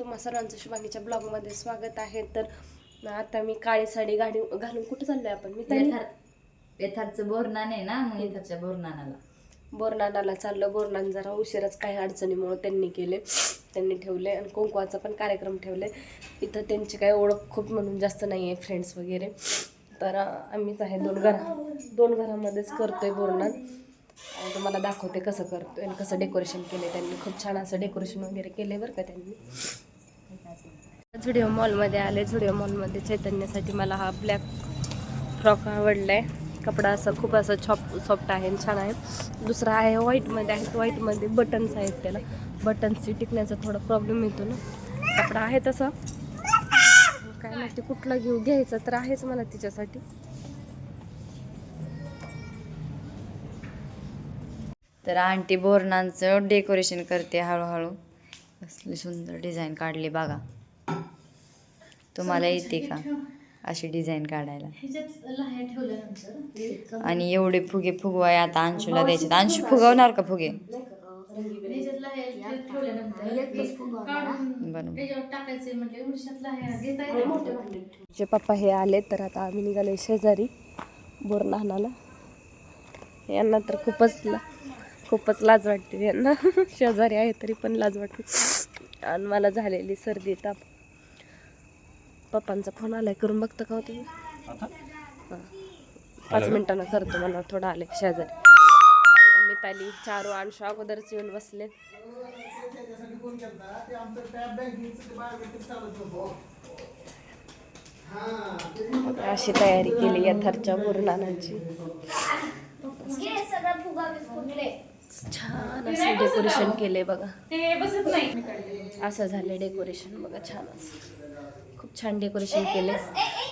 तुम्हा सर्वांचं शुभांगीच्या ब्लॉगमध्ये स्वागत आहे. तर आता मी काळी साडी गाडी घालून कुठं चाललोय आपण? मी तरी यथार्थ यथार्थचं बोरनान आहे ना मग यथार्थच्या बोरनानाला. बोरनानाला चाललं. बोरनान जरा उशिराच काही अडचणीमुळे त्यांनी केले. त्यांनी ठेवले आणि कुंकवाचा पण कार्यक्रम ठेवले. इथं त्यांची काही ओळख खूप म्हणून जास्त नाही आहे फ्रेंड्स वगैरे. तर आम्हीच आहे दोन घरा दोन घरामध्येच करतोय बोरनान. आणि तुम्हाला दाखवते कसं करतोय आणि कसं डेकोरेशन केले त्यांनी. खूप छान असं डेकोरेशन वगैरे केले बरं का त्यांनी. झुडिओ मॉलमध्ये आले. झुडिओ मॉलमध्ये चैतन्यासाठी मला हा ब्लॅक फ्रॉक आवडला आहे कपडा असा खूप असं छॉप सॉफ्ट आहे आणि छान आहे. दुसरा आहे व्हाईटमध्ये आहे. व्हाईटमध्ये बटन्स आहेत त्याला. बटन्सची टिकण्याचा थोडा प्रॉब्लेम येतो ना. कपडा आहे तसा. काय माहिती कुठला घेऊ घ्यायचा तर आहेच मला तिच्यासाठी. तर आंटी बोरणांचं डेकोरेशन करते हळूहळू. कसली सुंदर डिझाईन काढली बघा. तुम्हाला येते का? अशी डिझाईन काढायला. आणि एवढे फुगे फुगवाय आता अंशूला द्यायचे. अंशू फुगवणार का फुगे? बरोबर. जे पप्पा हे आले तर आता आम्ही निघालो शेजारी बोरनानाला यांना तर खूपच ला खूपच लाज वाटते यांना. शेजारी आहे तरी पण लाज वाटते. आणि मला झालेली सर्दी ताप. पप्पांचा फोन आलाय करून बघता का हो तुम्ही? हां. पाच मिनिटांना करतो मला थोडं आले शेजारी. मिताली चारू अंशू अगोदरच येऊन बसले. अशी तयारी केली यथार्थच्या बोरनानांची छान असं डेकोरेशन केले बघा. असं झालं डेकोरेशन बघा छान असं. खूप छान डेकोरेशन केले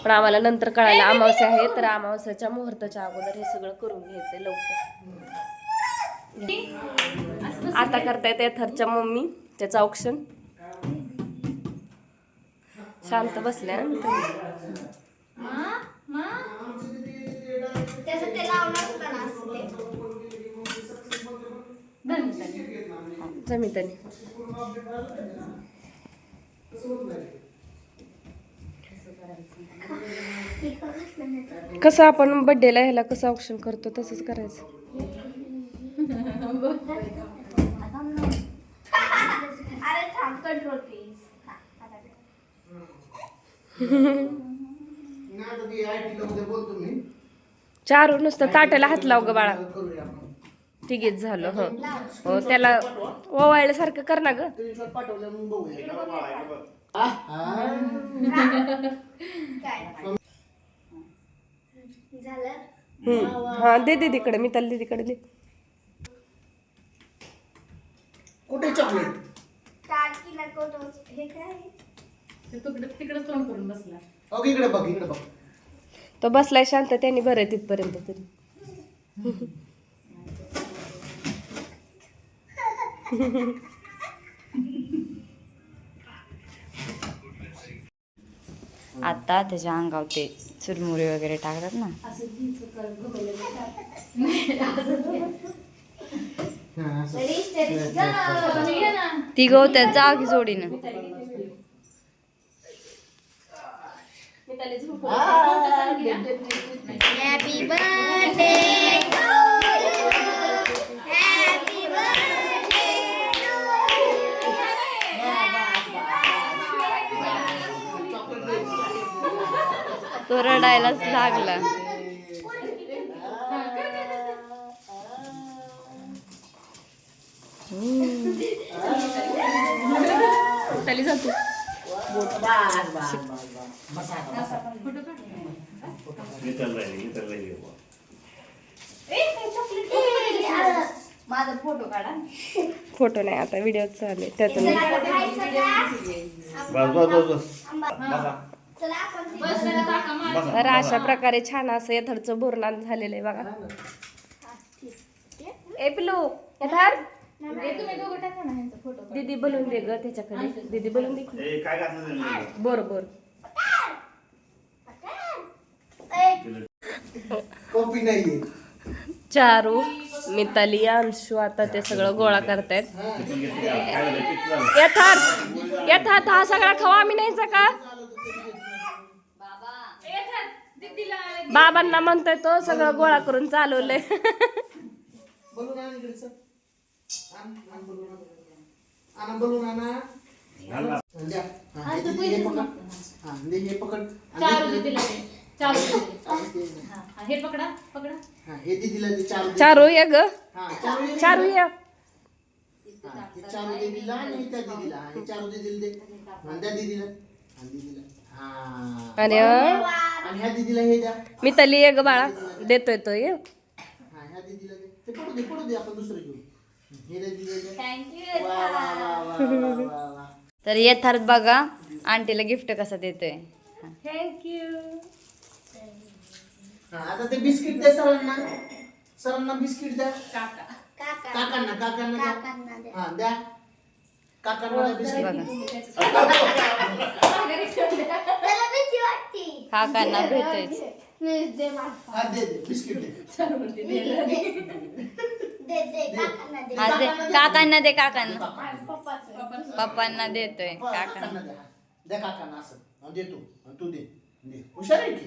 पण आम्हाला नंतर कळायला अमावस्या आहे तर अमावस्याच्या मुहूर्ताच्या अगोदर हे सगळं करून घ्यायचंय लवकर. आता करतायत थरच्या मम्मी त्याचं ऑप्शन शांत बसल्या. ना जमिताने. कसं आपण बड्डेला ह्याला कसं ऑप्शन करतो तसंच करायचं. अरे थांब कंट्रोल प्लीज चार नुसतं ताटाला हात लाव ग बाळा. तिघीच झालं हो. हो त्याला ओवाळल्या सारखं कर ना ग. हा दे दे तिकडे मी त्याला तिकडे दे. कुठे चॉकलेट चार किलो कोटो हे काय? ओके इकडे बघ इकडे बघ. तो बसलाय शांत त्यांनी बरं तिथपर्यंत तरी. आता त्याच्या अंगावर ते चुरमुरे वगैरे टाकतात ना. ती गवत्यात जा की जोडीनं. हॅपी बर्थडे तो रडायलाच लागला. त्याला जातो. माझा फोटो काढा फोटो नाही आता व्हिडिओ चालू तर अशा प्रकारे छान असं यथार्थचं बोरनान झालेलं आहे बघा. ए पिलू यथार्थ दीदी बोलून दे ग त्याच्याकडे. दीदी बोलून दे की. बर बर. कॉपी नाहीये. चारू मिताली अंशू आता ते सगळं गोळा करतायत. यथार्थ यथार्थ हा सगळा खवा आम्ही न्यायचा का? बाबांना म्हणतोय तो सगळं गोळा करून चालवलंय. हा, हे हे हा हे हे हा, हे चारू दे. चारू ये ग. हा, चारू ये चारू दीदीला आणि त्या दीदीला. चारू दीदीला. दे द्या दीदीला दीदीला. अरे वा. आणि ह्या दीदीला हे द्या. मिताली ये ग बाळा देतोय तो ये. हा ह्या दीदीला दे. ते पडू दे पडू दे आपण दुसरं घेऊ. हे दे दीदीला दे. वा, वा, वा, वा, वा, वा, वा. तर यथार्थ बघा आंटीला गिफ्ट कसा देतोय. थँक्यू हा, आता ते बिस्किट द्या सरांना. सरांना बिस्किट द्या. काका. काकांना काकांना द्या. काकांना. हा द्या. काकांना द्या बिस्किट. बघा काकांना मला. हा दे दे बिस्किट दे. दे दे. काकांना दे हा काकांना. दे काकांना पप्पाचं. पप्पांना देतोय काकांना असं. देतो. तू दे. दे. हुशार आहे की?